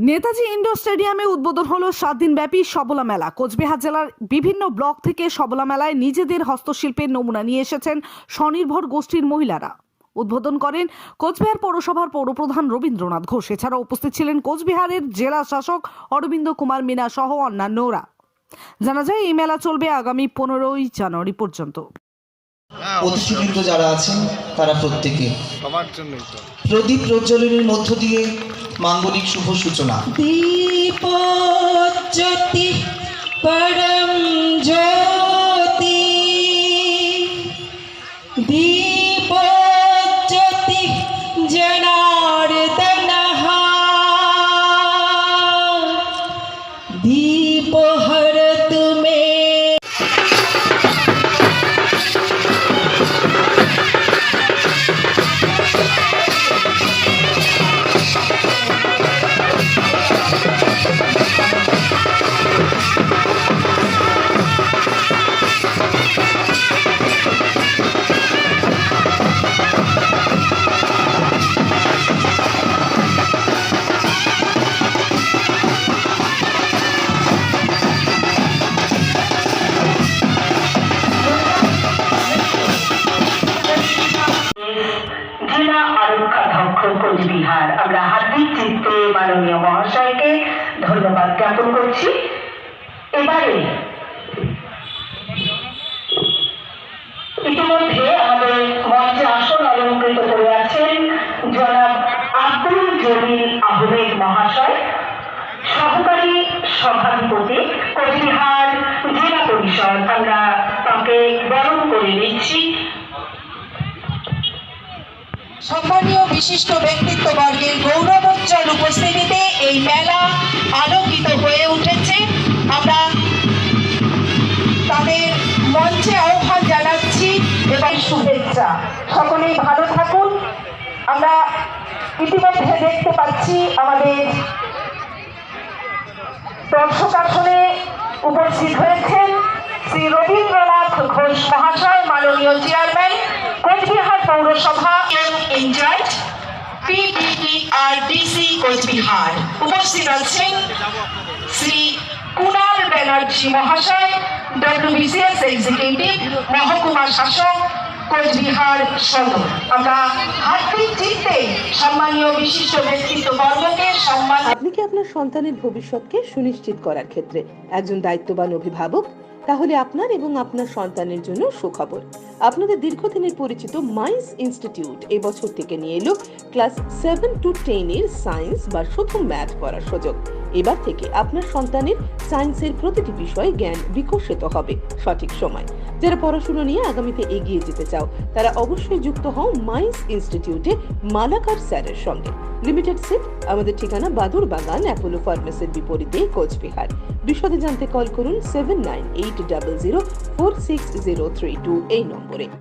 Netaji indoor স্টেডিয়ামে উদ্বোধন হলো সাত দিনব্যাপী সবলা মেলা। কোচবিহার জেলার বিভিন্ন ব্লক থেকে সবলা মেলায় নিজেদের হস্তশিল্পের নমুনা নিয়ে এসেছেন স্বনির্ভর গোষ্ঠীর মহিলারা। উদ্বোধন করেন কোচবিহার পৌরসভার পৌরপ্রধান রবীন্দ্রনাথ ঘোষ। এছাড়া উপস্থিত ছিলেন কোচবিহারের জেলা শাসক অরবিন্দ কুমার মিনা সহ অন্যান্যরা। জানা যায়, এই মেলা চলবে আগামী পনেরোই জানুয়ারি পর্যন্ত। প্রতিষ্ঠিত যারা আছেন তারা প্রত্যেকে। প্রদীপ প্রজ্বলনের মধ্য দিয়ে মাঙ্গলিক শুভ সূচনা। দীপজ্যোতি জ্যোতি। দীপ জেলা আরক্ষাধ্যক্ষ এবারে ইতিমধ্যে আমাদের মঞ্চে আসন করে আছেন জনাব আব্দুল জলিল আহমেদ মহাশয়, সহকারী সভাধিপতি, কোচবিহার জেলা পরিষদ। আমরা তাকে বরণ করে নিচ্ছি। সম্মানীয় বিশিষ্ট ব্যক্তিত্ববর্গের গৌরবোজ্জ্বল উপস্থিতিতে এই মেলা আলোকিত হয়ে উঠেছে। আমরা তাদের মঞ্চে আহ্বান জানাচ্ছি এবং শুভেচ্ছা। সকলেই ভালো থাকুন। আমরা ইতিমধ্যে দেখতে পাচ্ছি আমাদের দর্শক আসনে উপস্থিত হয়েছেন শ্রী রবীন্দ্রনাথ ঘোষ মহাশয় মাননীয় চেয়ারম্যান কোচবিহার পৌরসভা ইনচার্জ পিবিইআরডিসি কোচবিহার উপস্থিত আছেন শ্রী কুণাল ব্যানার্জি মহাশয় ডব্লিউবিসিএস এক্সিকিউটিভ মহকুমা শাসক কোচবিহার সদর। আমরা হার্দিক চিত্তে সম্মানীয় বিশিষ্ট ব্যক্তিত্ব বর্গকে সম্মান আপনি কি আপনার সন্তানের ভবিষ্যৎকে সুনিশ্চিত করার ক্ষেত্রে একজন দায়িত্ববান অভিভাবক তাহলে আপনার এবং আপনার সন্তানের জন্য সুখবর। আপনাদের দীর্ঘদিনের পরিচিত মাইন্স ইনস্টিটিউট এবছর থেকে নিয়ে এলো ক্লাস সেভেন টু টেন এর সায়েন্স বা শুধু ম্যাথ পড়ার সুযোগ। এবার থেকে আপনার সন্তানের সায়েন্সের প্রতিটি বিষয়ে জ্ঞান বিকশিত হবে সঠিক সময়। যারা পড়াশোনা নিয়ে আগামীতে এগিয়ে যেতে চাও, তারা অবশ্যই যুক্ত হও মাইন্স ইনস্টিটিউটে মালাকার স্যারের সঙ্গে। লিমিটেড সিট, আমাদের ঠিকানা বাদুর বাগান, অ্যাপোলো ফার্মেসির বিপরীতে কোচবিহার। বিশদে জানতে কল করুন seven nine eight double zero four six zero three two এই নম্বরে।